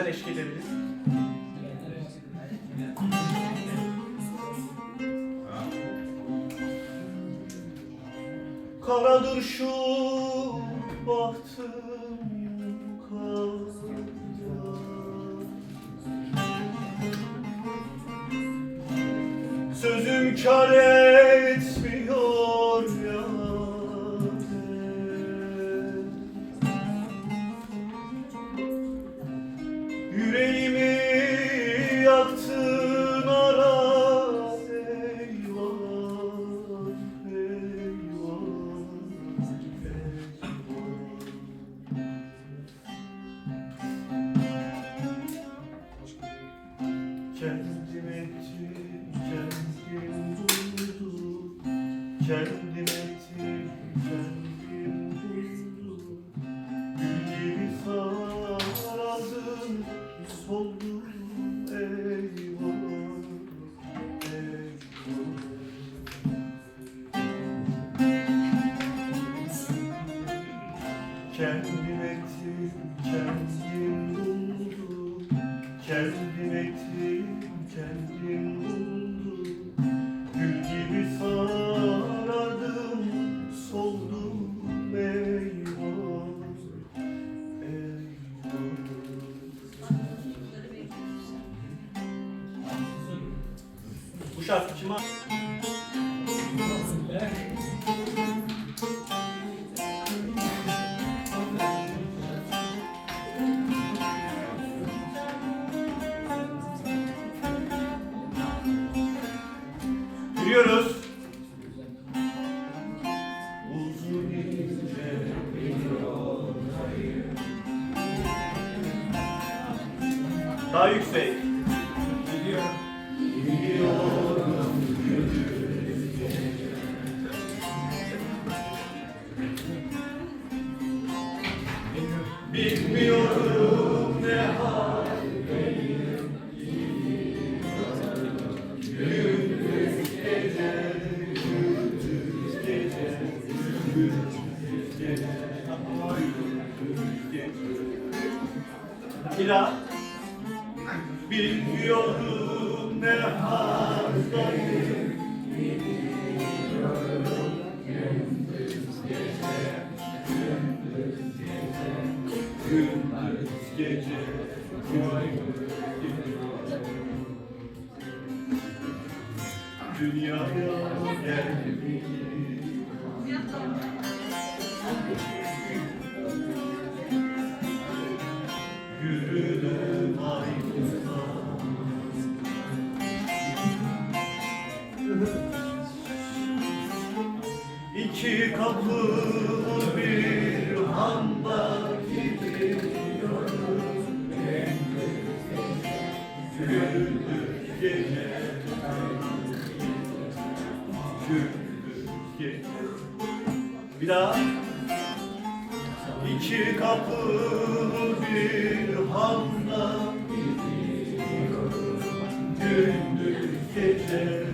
neler eşlik edebilir? Karadır şu bahtım Sözüm kar etmiyor ya Kendime tek güzel bir Gül gibi sarardım Sol Daha yüksek. gündüz gece Dünyaya geldim. Gece Bir daha. İki kapılı bir handa. Gündüz gece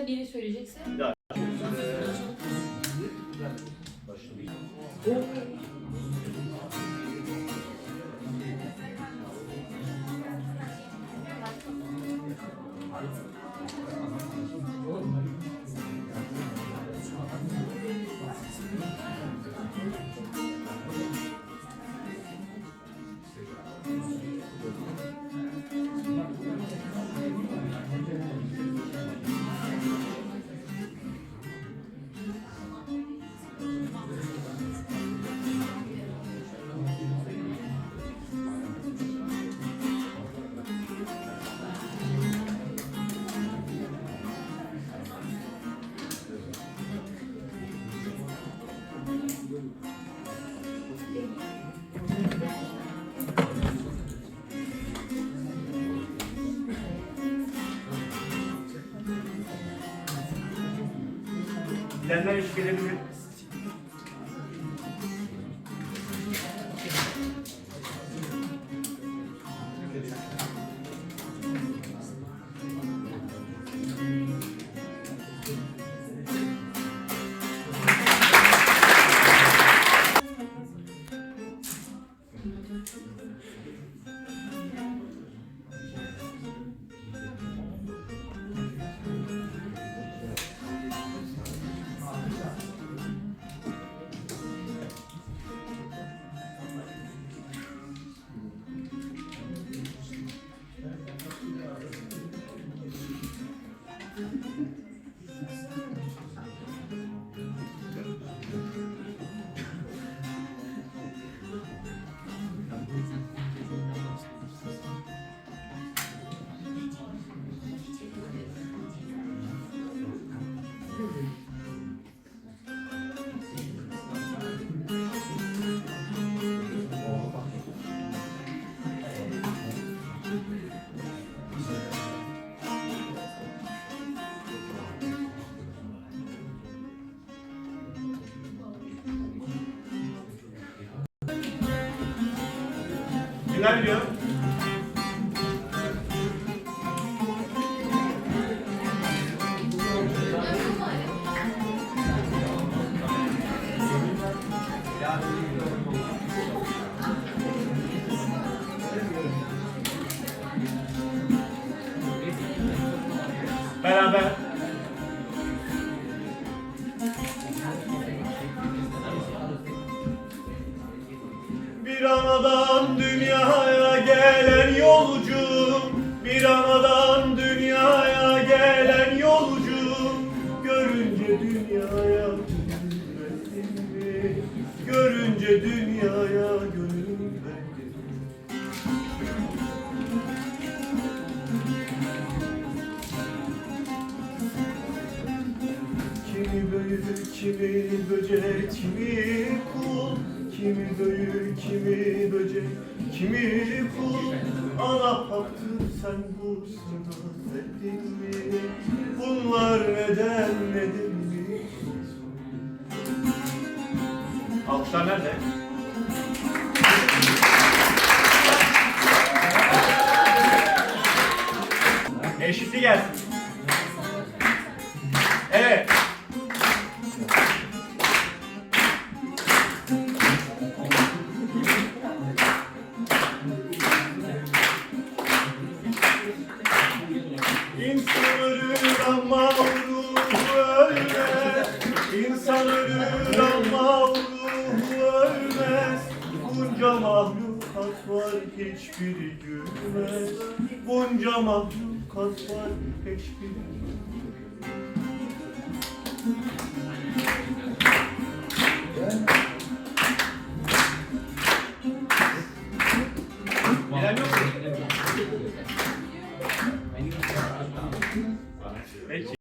Girse, biri söyleyecekse. Bir. Bilenler eşlik edebilir. Kimler Bir anadan dünyaya gelen yolcu Bir anadan dünyaya gelen yolcu Görünce dünyaya gülmedin mi? Görünce dünyaya gülmedin mi? Kimi büyü, kimi böcek, kimi Kimi büyü, kimi böcek, kimi kul Allah hakkı sen bu sanat ettin mi? Bunlar neden nedir mi? Alkışlar nerede? Eşitli gelsin. Bunca mahlukat var mu? Peki.